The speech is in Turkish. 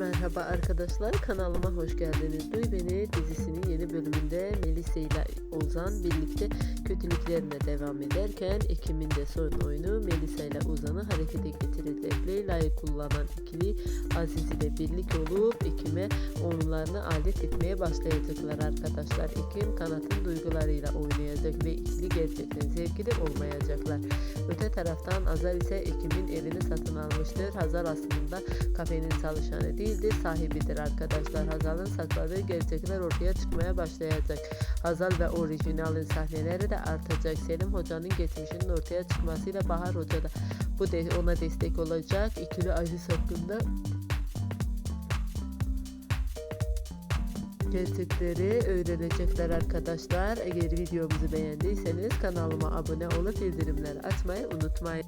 Merhaba arkadaşlar kanalıma hoş geldiniz. Duy Beni dizisinin yeni bölümünde Melisa ile Ozan birlikte kötülüklerine devam ederken Ekim'in de son oyunu Melisa ile Ozan'ı harekete getirecek. Leyla'yı kullanan ikili Aziz ile birlik olup Ekim'e onlarını alet etmeye başlayacaklar arkadaşlar. Ekim kanatın duygularıyla oynayacak ve ikili gerçekten sevgili olmayacaklar. Taraftan Azar ise Ekim'in evini satın almıştır. Hazar aslında kafenin çalışanı değildir, sahibidir arkadaşlar. Hazal'ın sakladığı gerçekler ortaya çıkmaya başlayacak. Hazal ve orijinalin sahneleri de artacak. Selim Hoca'nın geçmişinin ortaya çıkmasıyla Bahar Hoca da bu de ona destek olacak. İkili Aziz hakkında gerçekleri öğrenecekler arkadaşlar. Eğer videomuzu beğendiyseniz kanalıma abone olup bildirimleri açmayı unutmayın.